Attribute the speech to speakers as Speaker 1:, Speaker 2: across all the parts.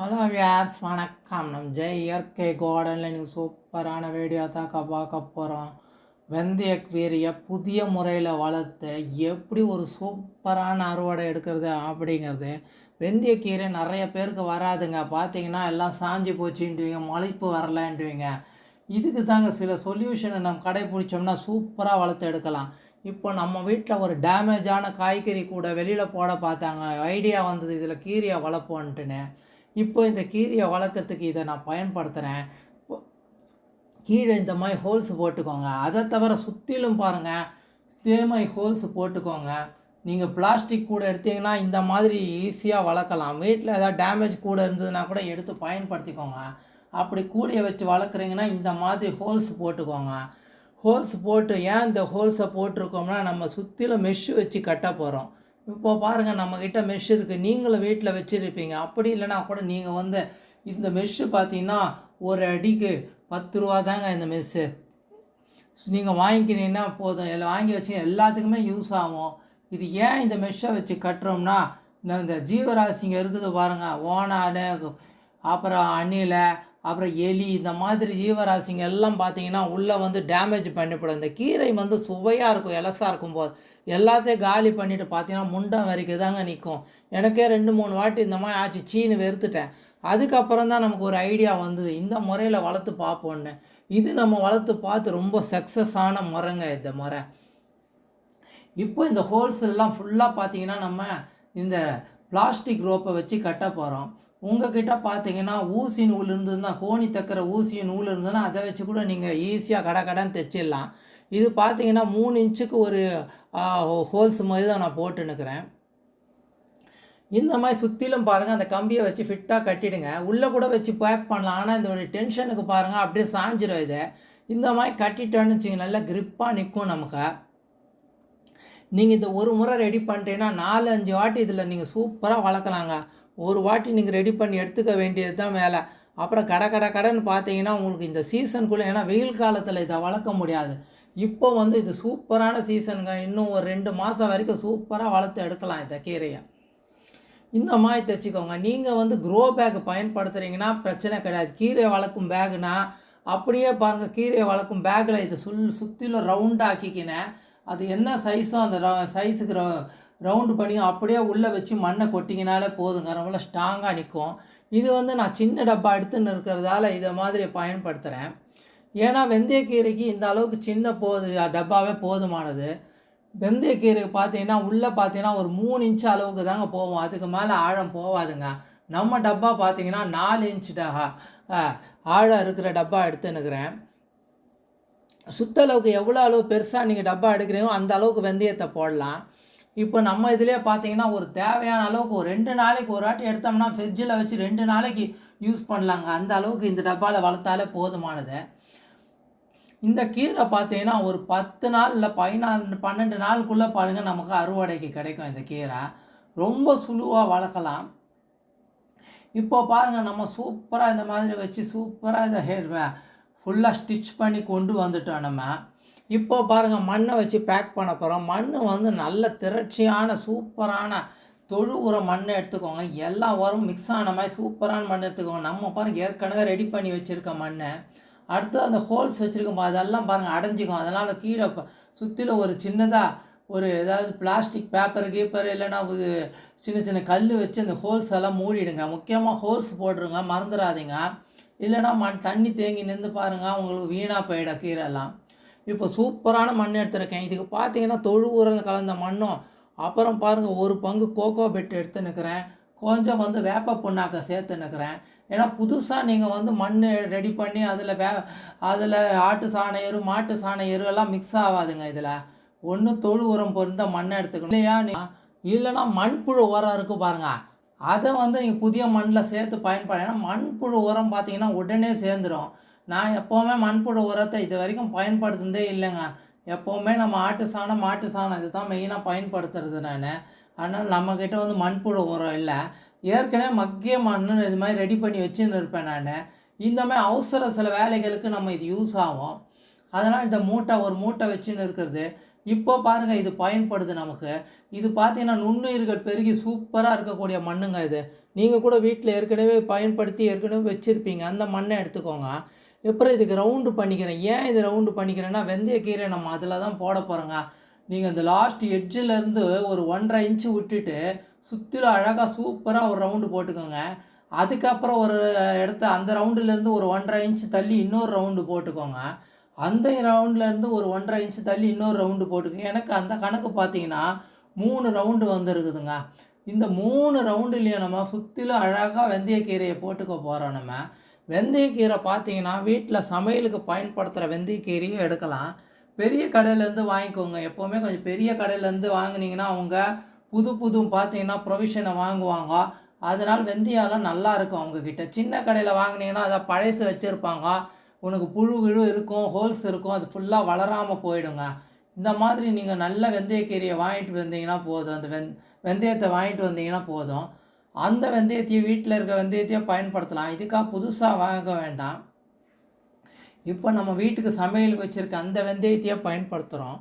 Speaker 1: Hello வியார்ஸ் வணக்கம். நம் ஜெய் இயற்கை கார்டனில் நீங்கள் சூப்பரான வீடியோ தாக்க பார்க்க போகிறோம் வெந்தய கீரையை புதிய முறையில் வளர்த்து எப்படி ஒரு சூப்பரான அறுவடை எடுக்கிறது அப்படிங்கிறது வெந்தய கீரை நிறைய பேருக்கு வராதுங்க. பார்த்தீங்கன்னா எல்லாம் சாஞ்சி போச்சுன்ட்டுவீங்க மலைப்பு வரலன்ட்டுவீங்க இதுக்கு தாங்க சில சொல்யூஷனை நம்ம கடைப்பிடிச்சோம்னா சூப்பராக வளர்த்து எடுக்கலாம். இப்போ நம்ம வீட்டில் ஒரு டேமேஜான காய்கறி கூட வெளியில் போட பார்த்தாங்க. ஐடியா வந்தது இதில் கீரையை வளர்ப்போன்ட்டுன்னு. இப்போ இந்த கீரையை வளர்க்குறதுக்கு இதை நான் பயன்படுத்துகிறேன் கீழே இந்த மாதிரி ஹோல்ஸ் போட்டுக்கோங்க. அதை தவிர சுற்றிலும் பாருங்கள் இதே மாதிரி ஹோல்ஸ் போட்டுக்கோங்க. நீங்கள் பிளாஸ்டிக் கூட எடுத்தீங்கன்னா இந்த மாதிரி ஈஸியாக வளர்க்கலாம். வீட்டில் ஏதாவது டேமேஜ் கூட இருந்ததுன்னா கூட எடுத்து பயன்படுத்திக்கோங்க. அப்படி கூடையை வச்சு வளர்க்குறீங்கன்னா இந்த மாதிரி ஹோல்ஸ் போட்டுக்கோங்க. ஹோல்ஸ் போட்டு ஏன் இந்த ஹோல்ஸை போட்டிருக்கோம்னா நம்ம சுற்றிலும் மெஷ் வச்சு கட்ட போகிறோம் இப்போ பாருங்கள் நம்மக்கிட்ட மெஷ் இருக்குது நீங்களும் வீட்டில் வச்சுருப்பீங்க. அப்படி இல்லைனா கூட நீங்கள் வந்து இந்த மெஷ்ஷு பார்த்தீங்கன்னா ஒரு அடிக்கு பத்து ரூபா தாங்க இந்த மெஸ்ஸு நீங்கள் வாங்கிக்கிறீங்கன்னா போதும். எல்லாம் வாங்கி வச்சு எல்லாத்துக்குமே யூஸ் ஆகும். இது ஏன் இந்த மெஷ்ஷை வச்சு கட்டுறோம்னா இந்த- ஜீவராசிங்க இருக்குது பாருங்கள் ஓனானு அப்புறம் அணிலை அப்புறம் எலி இந்த மாதிரி ஜீவராசிங்க எல்லாம் பார்த்தீங்கன்னா உள்ளே வந்து டேமேஜ் பண்ணிவிடும் இந்த கீரை வந்து சுவையாக இருக்கும் எலசாக இருக்கும் போது. எல்லாத்தையும் காலி பண்ணிவிட்டு பார்த்தீங்கன்னா முண்டம் வரைக்கும் தாங்க நிற்கும் எனக்கே ரெண்டு மூணு வாட்டி இந்த மாதிரி ஆச்சு சீனு வெறுத்துட்டேன். அதுக்கப்புறம் தான் நமக்கு ஒரு ஐடியா வந்தது. இந்த முறையில் வளர்த்து பார்ப்போன்னு. இது நம்ம வளர்த்து பார்த்து ரொம்ப சக்ஸஸான முறைங்க இந்த முறை. இப்போ இந்த ஹோல்ஸ் எல்லாம் ஃபுல்லாக பார்த்தீங்கன்னா நம்ம இந்த பிளாஸ்டிக் ரோப்பை வச்சு கட்ட போகிறோம் உங்ககிட்ட பார்த்தீங்கன்னா ஊசி நூல் இருந்ததுன்னா கோணி தக்கிற ஊசி நூல் இருந்ததுன்னா அதை வச்சு கூட நீங்கள் ஈஸியாக கடை கடன் தைச்சிடலாம். இது பார்த்தீங்கன்னா மூணு இன்ச்சுக்கு ஒரு ஹோல்ஸ் மாதிரி தான் நான் போட்டுன்னுக்கிறேன் இந்த மாதிரி சுற்றிலும் பாருங்கள் அந்த கம்பியை வச்சு ஃபிட்டாக கட்டிடுங்க. உள்ளே கூட வச்சு பேக் பண்ணலாம். ஆனால் இந்த ஒரு டென்ஷனுக்கு பாருங்கள் அப்படியே சாஞ்சிடும் இது. இந்த மாதிரி கட்டிட்டோன்னு வச்சுங்க நல்லா க்ரிப்பாக நிற்கும் நமக்கு. நீங்கள் இந்த ஒரு முறை ரெடி பண்ணிட்டீங்கன்னா நாலு அஞ்சு வாட்டி இதில் நீங்கள் சூப்பராக வளர்க்கலாங்க. ஒரு வாட்டி நீங்கள் ரெடி பண்ணி எடுத்துக்க வேண்டியது தான் வேலை. அப்புறம் கடை கடை கடைன்னு பார்த்தீங்கன்னா உங்களுக்கு இந்த சீசனுக்குள்ளே ஏன்னா வெயில் காலத்தில் இதை வளர்க்க முடியாது. இப்போ வந்து இது சூப்பரான சீசனுங்க இன்னும் ஒரு ரெண்டு மாதம் வரைக்கும் சூப்பராக வளர்த்து எடுக்கலாம் இந்த கீரையை. இந்த மாதிரி தைச்சிக்கோங்க. நீங்கள் வந்து க்ரோ பேக் பயன்படுத்துகிறீங்கன்னா பிரச்சனை கிடையாது. கீரை வளர்க்கும் பேகுனா அப்படியே பாருங்கள் கீரையை வளர்க்கும் பேக்கில் இதை சுல் சுற்றிலும் ரவுண்டாக்கிக்கினேன் அது என்ன சைஸோ அந்த சைஸுக்கு ரவுண்டு பண்ணி அப்படியே உள்ளே வச்சு மண்ணை கொட்டிங்கனாலே போதுங்க. ரொம்ப ஸ்ட்ராங்காக நிற்கும் இது வந்து நான் சின்ன டப்பா எடுத்துன்னு இருக்கிறதால இதை மாதிரி பயன்படுத்துகிறேன் ஏன்னா வெந்தயக்கீரைக்கு இந்த அளவுக்கு சின்ன போது டப்பாவே போதுமானது. வெந்தயக்கீரை பார்த்தீங்கன்னா உள்ளே பார்த்தீங்கன்னா ஒரு மூணு இன்ச்சு அளவுக்கு தாங்க போவோம் அதுக்கு மேலே ஆழம் போகாதுங்க. நம்ம டப்பா பார்த்தீங்கன்னா நாலு இன்ச்சு ஆ, ஆழம் இருக்கிற டப்பா எடுத்துன்னுக்கிறேன் சுத்தளவுக்கு எவ்வளோ அளவு பெருசாக நீங்கள் டப்பா எடுக்கிறீங்களோ அந்த அளவுக்கு வெந்தயத்தை போடலாம். இப்போ நம்ம இதிலே பார்த்தீங்கன்னா ஒரு தேவையான அளவுக்கு ஒரு ரெண்டு நாளைக்கு ஒரு வாட்டி எடுத்தோம்னா ஃப்ரிட்ஜில் வச்சு ரெண்டு நாளைக்கு யூஸ் பண்ணலாங்க. அந்த அளவுக்கு இந்த டப்பாவில் வளர்த்தாலே போதுமானது. இந்த கீரை பார்த்தீங்கன்னா ஒரு பத்து நாள் இல்லை பதினாலு பன்னெண்டு நாளுக்குள்ளே பாருங்கள் நமக்கு அறுவடைக்கு கிடைக்கும் இந்த கீரை. ரொம்ப சுழுவாக வளர்க்கலாம். இப்போ பாருங்கள் நம்ம சூப்பராக இந்த மாதிரி வச்சு சூப்பராக இதை ஃபுல்லாக ஸ்டிச் பண்ணி கொண்டு வந்துட்டோம் நம்ம. இப்போ பாருங்கள் மண்ணை வச்சு பேக் பண்ண போகிறோம் மண் வந்து நல்ல திரட்சியான சூப்பரான தொழு உரம் மண்ணை எடுத்துக்கோங்க. எல்லா உரமும் மிக்ஸ் ஆன மாதிரி சூப்பரான மண் எடுத்துக்கோங்க. நம்ம பாருங்கள் ஏற்கனவே ரெடி பண்ணி வச்சுருக்க மண்ணை. அடுத்து அந்த ஹோல்ஸ் வச்சுருக்கோம் அதெல்லாம் பாருங்கள் அடைஞ்சிக்கும். அதனால் கீழே சுற்றிலும் ஒரு சின்னதாக ஒரு ஏதாவது பிளாஸ்டிக் பேப்பர் கீப்பர் இல்லைன்னா ஒரு சின்ன சின்ன கல் வச்சு அந்த ஹோல்ஸ் எல்லாம் மூடிடுங்க. முக்கியமாக ஹோல்ஸ் போட்டுருங்க மறந்துடாதீங்க. இல்லைன்னா மண் தண்ணி தேங்கி நின்று பாருங்கள் உங்களுக்கு வீணாக போயிடும் கீரைலாம் இப்போ சூப்பரான மண் எடுத்திருக்கேன். இதுக்கு பார்த்தீங்கன்னா தொழு உரம் கலந்த மண்ணும் அப்புறம் பாருங்கள் ஒரு பங்கு கோகோ பெட் எடுத்து நிற்கிறேன் கொஞ்சம் வந்து வேப்ப புண்ணாக்கை சேர்த்து நிற்கிறேன் ஏன்னா புதுசாக நீங்கள் வந்து மண் ரெடி பண்ணி அதில் வே அதில் ஆட்டு சாண எரு மாட்டு சாண எரு எல்லாம் மிக்ஸ் ஆகாதுங்க இதில். ஒன்று தொழு உரம் பொருந்த மண்ணை எடுத்துக்கணும். இல்லையா? நீ- இல்லைன்னா மண்புழு உரம் இருக்குது பாருங்கள் அதை வந்து நீங்கள் புதிய மண்ணில் சேர்த்து பயன்படுற ஏன்னா மண்புழு உரம் பார்த்தீங்கன்னா உடனே சேர்ந்துடும் நான் எப்போவுமே மண்புழு உரத்தை இது வரைக்கும் பயன்படுத்துனதே இல்லைங்க. எப்போவுமே நம்ம ஆட்டு சாணம் மாட்டு சாணம் இதுதான் மெயினாக பயன்படுத்துறது நான். அதனால் நம்மக்கிட்ட வந்து மண்புழு உரம் இல்லை. ஏற்கனவே மக்கிய மண் இது மாதிரி ரெடி பண்ணி வச்சுன்னு இருப்பேன் நான். இந்த மாதிரி அவசர சில வேலைகளுக்கு நம்ம இது யூஸ் ஆகும். அதனால் இந்த மூட்டை ஒரு மூட்டை வச்சுன்னு இருக்கிறது. இப்போ பாருங்க இது பயன்படுது நமக்கு. இது பார்த்தீங்கன்னா நுண்ணுயிர்கள் பெருகி சூப்பராக இருக்கக்கூடிய மண்ணுங்க இது. நீங்கள் கூட வீட்டில் ஏற்கனவே பயன்படுத்தி ஏற்கனவே வச்சுருப்பீங்க. அந்த மண்ணை எடுத்துக்கோங்க. அப்புறம் இதுக்கு ரவுண்டு பண்ணிக்கிறேன்? ஏன் இது ரவுண்டு பண்ணிக்கிறேன்னா வெந்தயக்கீரை நம்ம அதில் தான் போட போகிறோங்க நீங்கள் அந்த லாஸ்ட் எட்ஜிலேருந்து ஒரு ஒன்றரை இன்ச்சு விட்டுட்டு சுற்றிலும் அழகாக சூப்பராக ஒரு ரவுண்டு போட்டுக்கோங்க. அதுக்கப்புறம் ஒரு இடத்த அந்த ரவுண்டுலேருந்து ஒரு ஒன்றரை இன்ச்சு தள்ளி இன்னொரு ரவுண்டு போட்டுக்கோங்க. அந்த ரவுண்ட்லேருந்து ஒரு ஒன்றரை இன்ச்சு தள்ளி இன்னொரு ரவுண்டு போட்டுக்கோங்க. எனக்கு அந்த கணக்கு பார்த்தீங்கன்னா மூணு ரவுண்டு வந்துருக்குதுங்க. இந்த மூணு ரவுண்டுலேயும் நம்ம சுற்றிலும் அழகாக வெந்தயக்கீரையை போட்டுக்க போகிறோம் நம்ம. வெந்தயக்கீரை பார்த்தீங்கன்னா வீட்டில் சமையலுக்கு பயன்படுத்துகிற வெந்தயக்கீரையும் எடுக்கலாம். பெரிய கடையிலேருந்து வாங்கிக்கோங்க. எப்போவுமே கொஞ்சம் பெரிய கடையிலேருந்து வாங்கினீங்கன்னா அவங்க புது புது பார்த்தீங்கன்னா ப்ரொவிஷனை வாங்குவாங்க. அதனால் வெந்தயம்லாம் நல்லா இருக்கும் அவங்கக்கிட்ட சின்ன கடையில் வாங்கினீங்கன்னா அதை பழசு வச்சுருப்பாங்க. உனக்கு புழு கிழு இருக்கும் ஹோல்ஸ் இருக்கும் அது ஃபுல்லாக வளராமல் போயிடுங்க. இந்த மாதிரி நீங்கள் நல்ல வெந்தயக்கீரையை வாங்கிட்டு வந்தீங்கன்னா போதும். அந்த வெந் வெந்தயத்தை வாங்கிட்டு வந்தீங்கன்னா போதும். அந்த வெந்தயத்தையும் வீட்டில் இருக்க வெந்தயத்தையும் பயன்படுத்தலாம். இதுக்காக புதுசாக வாங்க வேண்டாம். இப்போ நம்ம வீட்டுக்கு சமையலுக்கு வச்சுருக்க அந்த வெந்தயத்தையே பயன்படுத்துகிறோம்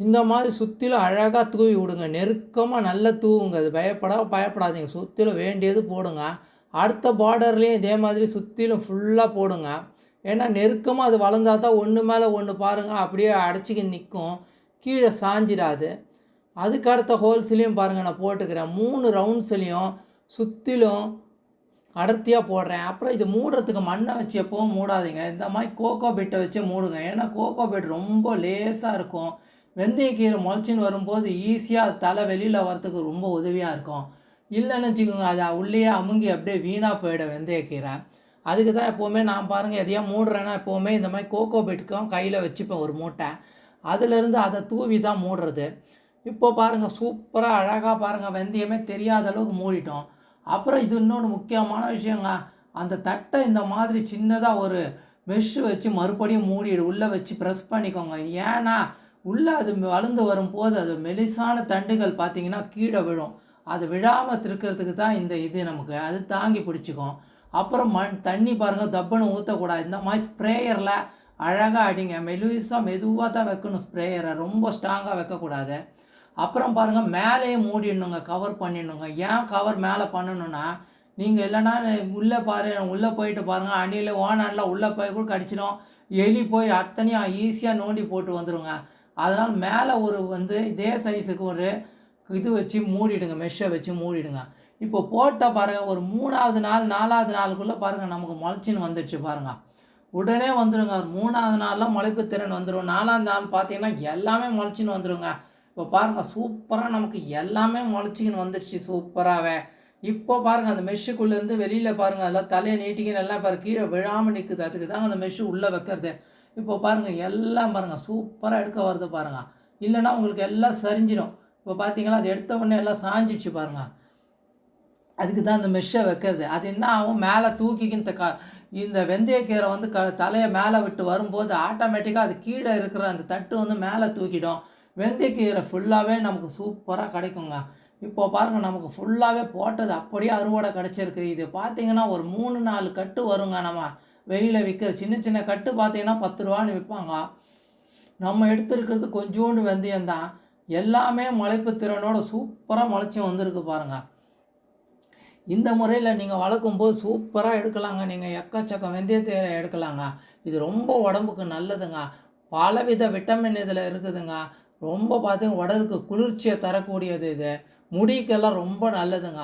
Speaker 1: இந்த மாதிரி சுற்றிலும் அழகாக தூவி விடுங்க. நெருக்கமாக நல்லா தூவுங்க. அது பயப்பட பயப்படாதீங்க. சுற்றிலும் வேண்டியது போடுங்க. அடுத்த பார்டர்லேயும் இதே மாதிரி சுற்றிலும் ஃபுல்லாக போடுங்க. ஏன்னா நெருக்கமாக அது வளர்ந்தா தான் ஒன்று மேலே ஒன்று பாருங்கள் அப்படியே அடைச்சிக்க நிற்கும் கீழே சாஞ்சிடாது. அதுக்கு அடுத்த ஹோல்ஸ்லேயும் பாருங்கள் நான் போட்டுக்கிறேன். மூணு ரவுண்ட்ஸ்லேயும் சுற்றிலும் அடர்த்தியாக போடுறேன். அப்புறம் இது மூடுறதுக்கு மண்ணை வச்சு எப்போவும் மூடாதீங்க. இந்த மாதிரி கோகோ பெட்டை வச்சு மூடுங்க. ஏன்னா கோகோ பெட் ரொம்ப லேசாக இருக்கும். வெந்தயக்கீரை முளைச்சின்னு வரும்போது ஈஸியாக தலை வெளியில் வரத்துக்கு ரொம்ப உதவியாக இருக்கும். இல்லைன்னு வச்சுக்கோங்க அது உள்ளேயே அமுங்கி அப்படியே வீணாக போயிடும் வெந்தயக்கீரை. அதுக்கு தான் எப்போவுமே நான் பாருங்கள் எதையா மூடுறேன்னா எப்போவுமே இந்த மாதிரி கோகோ பெட்டுக்கும் கையில் வச்சுப்பேன் ஒரு மூட்டை. அதுலேருந்து அதை தூவி தான் மூடுறது. இப்போ பாருங்கள் சூப்பராக அழகாக பாருங்கள் வெந்தயமே தெரியாத அளவுக்கு மூடிட்டோம். அப்புறம் இது இன்னொன்று முக்கியமான விஷயங்க அந்த தட்டை இந்த மாதிரி சின்னதாக ஒரு மெஷ்ஷு வச்சு மறுபடியும் மூடிடு உள்ளே வச்சு ப்ரெஸ் பண்ணிக்கோங்க. ஏன்னா உள்ளே அது வளர்ந்து வரும்போது அது மெலிசான தண்டுகள் பார்த்தீங்கன்னா கீழே விழும். அது விழாமல் திருக்கிறதுக்கு தான் இந்த இது நமக்கு. அது தாங்கி பிடிச்சிக்கும். அப்புறம் மண் தண்ணி பாருங்கள் தப்புன்னு ஊற்றக்கூடாது இந்த மாதிரி ஸ்ப்ரேயரில் அழகாக அடிங்க. மெலுசாக மெதுவாக தான் வைக்கணும் ஸ்ப்ரேயரை ரொம்ப ஸ்ட்ராங்காக வைக்கக்கூடாது. அப்புறம் பாருங்கள் மேலேயே மூடிடணுங்க கவர் பண்ணிடணுங்க. ஏன் கவர் மேலே பண்ணணுன்னா நீங்கள் இல்லைன்னா உள்ளே பாரு உள்ளே போயிட்டு பாருங்கள் அணியில் ஓனான்லாம் உள்ளே போய் கூட கடிச்சிடும். எலி போய் அத்தனையும் ஈஸியாக நோண்டி போட்டு வந்துடுங்க அதனால் மேலே ஒரு வந்து இதே சைஸுக்கு ஒரு இது வச்சு மூடிடுங்க மெஷ்ஷை வச்சு மூடிடுங்க. இப்போ போட்ட பாருங்கள் ஒரு மூணாவது நாள் நாலாவது நாளுக்குள்ளே பாருங்கள் நமக்கு முளைச்சின்னு வந்துடுச்சு பாருங்கள் உடனே வந்துடுங்க ஒரு மூணாவது நாளில் முளைப்பு திறன் வந்துடும் நாலாவது நாள் பார்த்தீங்கன்னா எல்லாமே முளைச்சின்னு வந்துடுங்க இப்போ பாருங்கள் சூப்பராக நமக்கு எல்லாமே முளைச்சிக்கின்னு வந்துடுச்சு சூப்பராகவே இப்போ பாருங்கள் அந்த மெஷ்ஷுக்குள்ளேருந்து வெளியில் பாருங்கள் அதெல்லாம் தலையை நீட்டிக்கின்னு எல்லாம் பாரு கீழே விழாமல் நிற்குது அதுக்கு தான் அந்த மெஷ்ஷு உள்ளே வைக்கிறது. இப்போ பாருங்கள் எல்லாம் பாருங்கள் சூப்பராக எடுக்க வருது பாருங்கள் இல்லைன்னா உங்களுக்கு எல்லாம் சரிஞ்சிடும் இப்போ பார்த்தீங்களா அது எடுத்த உடனே எல்லாம் சாஞ்சிடுச்சு பாருங்கள் அதுக்கு தான் அந்த மெஷ்ஷை வைக்கிறது. அது என்ன ஆகும்? மேலே தூக்கிக்கின்ற க இந்த வெந்தயக்கீரை வந்து க தலையை மேலே விட்டு வரும்போது ஆட்டோமேட்டிக்காக அது கீழே இருக்கிற அந்த தட்டு வந்து மேலே தூக்கிடும். வெந்தயக்கீரை ஃபுல்லாகவே நமக்கு சூப்பராக கிடைக்குங்க. இப்போ பாருங்கள் நமக்கு ஃபுல்லாகவே போட்டது அப்படியே அறுவடை கிடச்சிருக்கு இது பார்த்தீங்கன்னா ஒரு மூணு நாலு கட்டு வருங்க நம்ம வெளியில் விற்கிற சின்ன சின்ன கட்டு பார்த்தீங்கன்னா பத்து ரூபான்னு விற்பாங்க. நம்ம எடுத்துருக்கிறது கொஞ்சோண்டு வெந்தயம் தான். எல்லாமே முளைப்பு திறனோட சூப்பராக முளைச்சி வந்திருக்கு பாருங்கள் இந்த முறையில் நீங்கள் வளர்க்கும் போது சூப்பராக எடுக்கலாங்க. நீங்கள் எக்கச்சக்கம் வெந்தயத்தை எடுக்கலாங்க. இது ரொம்ப உடம்புக்கு நல்லதுங்க. பலவித விட்டமின் இதில் இருக்குதுங்க. ரொம்ப பார்த்திங்க உடலுக்கு குளிர்ச்சியை தரக்கூடியது இது. முடிக்கெல்லாம் ரொம்ப நல்லதுங்க.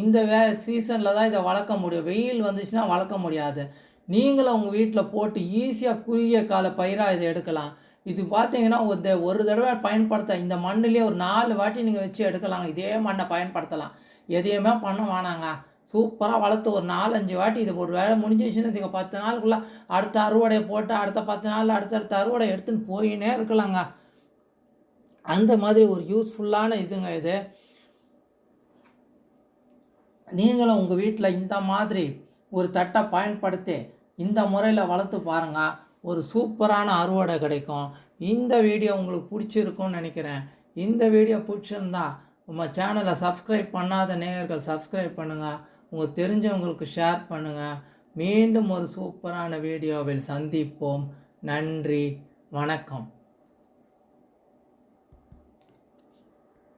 Speaker 1: இந்த வே சீசனில் தான் இதை வளர்க்க முடியும். வெயில் வந்துச்சுன்னா வளர்க்க முடியாது. நீங்களும் உங்கள் வீட்டில் போட்டு ஈஸியாக குறுகிய கால பயிராக இதை எடுக்கலாம். இது பார்த்தீங்கன்னா ஒரு ஒரு தடவை பயன்படுத்த இந்த மண்ணிலே ஒரு நாலு வாட்டி நீங்கள் வச்சு எடுக்கலாங்க. இதே மண்ணை பயன்படுத்தலாம். எதையுமே பண்ண வேணாங்க. சூப்பராக வளர்த்து ஒரு நாலஞ்சு வாட்டி இது ஒரு வேலை முடிஞ்சிச்சுன்னு நீங்கள் பத்து நாளுக்குள்ளே அடுத்த அறுவடையை போட்டு அடுத்த பத்து நாள் அடுத்தடுத்த அறுவடை எடுத்துன்னு போயினே இருக்கலாங்க. அந்த மாதிரி ஒரு யூஸ்ஃபுல்லான இதுங்க இது. நீங்களும் உங்கள் வீட்டில் இந்த மாதிரி ஒரு தட்டை பயன்படுத்தி இந்த முறையில் வளர்த்து பாருங்கள் ஒரு சூப்பரான அறுவடை கிடைக்கும். இந்த வீடியோ உங்களுக்கு பிடிச்சிருக்கும்னு நினைக்கிறேன். இந்த வீடியோ பிடிச்சிருந்தா உங்கள் சேனலை சப்ஸ்கிரைப் பண்ணாத நேயர்கள் சப்ஸ்கிரைப் பண்ணுங்கள் உங்கள் தெரிஞ்சவங்களுக்கு ஷேர் பண்ணுங்கள் மீண்டும் ஒரு சூப்பரான வீடியோவில் சந்திப்போம். நன்றி. வணக்கம்.